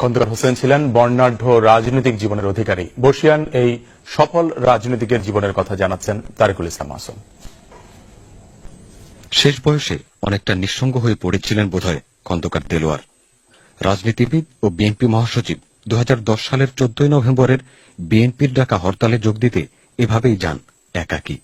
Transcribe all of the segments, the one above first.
খন্দকার হোসেন ছিলেন বর্ণাঢ্য রাজনৈতিক জীবনের অধিকারী। বর্ষিয়ান এই সফল রাজনীতিকের জীবনের কথা জানাচ্ছেন তারিকুল ইসলাম মাসুম। শেষ বয়সে অনেকটা নিঃসঙ্গ হয়ে পড়েছিলেন বোধহয় খন্দকার দেলোয়ার। রাজনীতিবিদ ও বিএনপি মহাসচিব দু সালের চোদ্দই নভেম্বরের বিএনপির ডাকা হরতালে যোগ দিতে এভাবেই যান একাকী।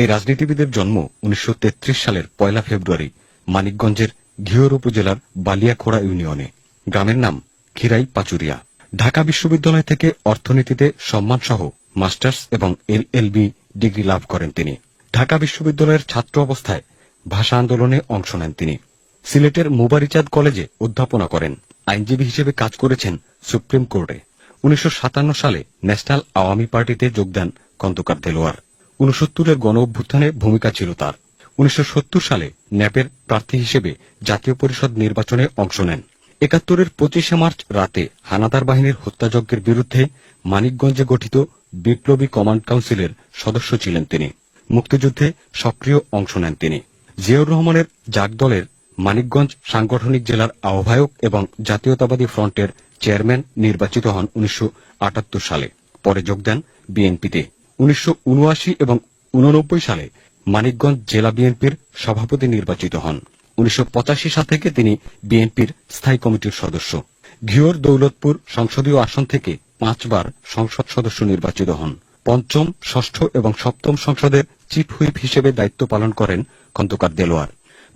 এই রাজনীতিবিদের জন্ম উনিশশো তেত্রিশ সালের পয়লা ফেব্রুয়ারি মানিকগঞ্জের ঘিওর উপজেলার বালিয়াখোড়া ইউনিয়নে। গ্রামের নাম খিরাই পাচুরিয়া। ঢাকা বিশ্ববিদ্যালয় থেকে অর্থনীতিতে সম্মানসহ মাস্টার্স এবং এলএলবি ডিগ্রি লাভ করেন তিনি। ঢাকা বিশ্ববিদ্যালয়ের ছাত্র অবস্থায় ভাষা আন্দোলনে অংশ নেন তিনি। সিলেটের মুবারিচাঁদ কলেজে অধ্যাপনা করেন। আইনজীবী হিসেবে কাজ করেছেন সুপ্রিম কোর্টে। উনিশশো সাতান্ন সালে ন্যাশনাল আওয়ামী পার্টিতে যোগ দেন খন্দকার দেলোয়ার। উনসত্তরের গণ অভ্যুত্থানে ভূমিকা ছিল তার। উনিশশো সত্তর সালে ন্যাপের প্রার্থী হিসেবে জাতীয় পরিষদ নির্বাচনে অংশ নেন। একাত্তরের পঁচিশে মার্চ রাতে হানাদার বাহিনীর হত্যাযজ্ঞের বিরুদ্ধে মানিকগঞ্জে গঠিত বিপ্লবী কমান্ড কাউন্সিলের সদস্য ছিলেন তিনি। মুক্তিযুদ্ধে সক্রিয় অংশ নেন তিনি। জিয়াউর রহমানের জাগ দলের মানিকগঞ্জ সাংগঠনিক জেলার আহ্বায়ক এবং জাতীয়তাবাদী ফ্রন্টের চেয়ারম্যান নির্বাচিত হন উনিশশো আটাত্তর সালে। পরে যোগ দেন বিএনপিতে। উনিশশো উনআশি এবং উননব্বই সালে মানিকগঞ্জ জেলা বিএনপির সভাপতি নির্বাচিত হন। উনিশশো পঁচাশি সাল থেকে তিনি বিএনপির স্থায়ী কমিটির সদস্য। ঘিওর দৌলতপুর সংসদীয় আসন থেকে পাঁচবার সংসদ সদস্য নির্বাচিত হন। পঞ্চম, ষষ্ঠ এবং সপ্তম সংসদের চিফ হুইপ হিসেবে দায়িত্ব পালন করেন খন্দকার দেলোয়ার।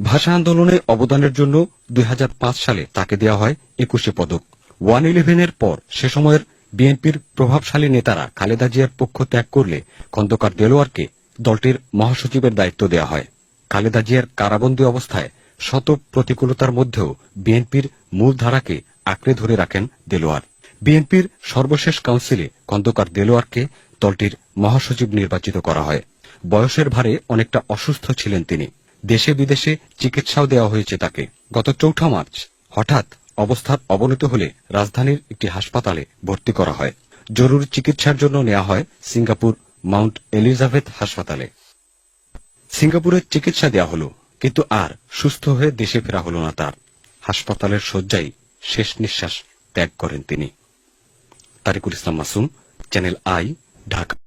ভাষা আন্দোলনে অবদানের জন্য দুই হাজার পাঁচ সালে তাকে দেওয়া হয় একুশে পদক। ওয়ান ইলেভেনের পর সে সময়ের বিএনপির প্রভাবশালী নেতারা খালেদা জিয়ার পক্ষ ত্যাগ করলে খন্দকার দেলোয়ারকে দলটির মহাসচিবের দায়িত্ব দেওয়া হয়। খালেদা জিয়ার কারাবন্দী অবস্থায় শত প্রতিকূলতার মধ্যেও বিএনপির মূল ধারাকে আঁকড়ে ধরে রাখেন দেলোয়ার। বিএনপির সর্বশেষ কাউন্সিলে খন্দকার দেলোয়ারকে দলটির মহাসচিব নির্বাচিত করা হয়। বয়সের ভারে অনেকটা অসুস্থ ছিলেন তিনি। দেশে বিদেশে চিকিৎসাও দেওয়া হয়েছে তাকে। গত চৌঠা মার্চ হঠাৎ অবস্থার অবনতি হলে রাজধানীর একটি হাসপাতালে ভর্তি করা হয়। জরুরি চিকিৎসার জন্য নেওয়া হয় সিঙ্গাপুর মাউন্ট এলিজাবেথ হাসপাতালে। সিঙ্গাপুরে চিকিৎসা দেওয়া হলো। কিন্তু আর সুস্থ হয়ে দেশে ফেরা হল না তার। হাসপাতালের শয্যায় শেষ নিঃশ্বাস ত্যাগ করেন তিনি। Tariqul Islam Masum, channel I, Dhaka.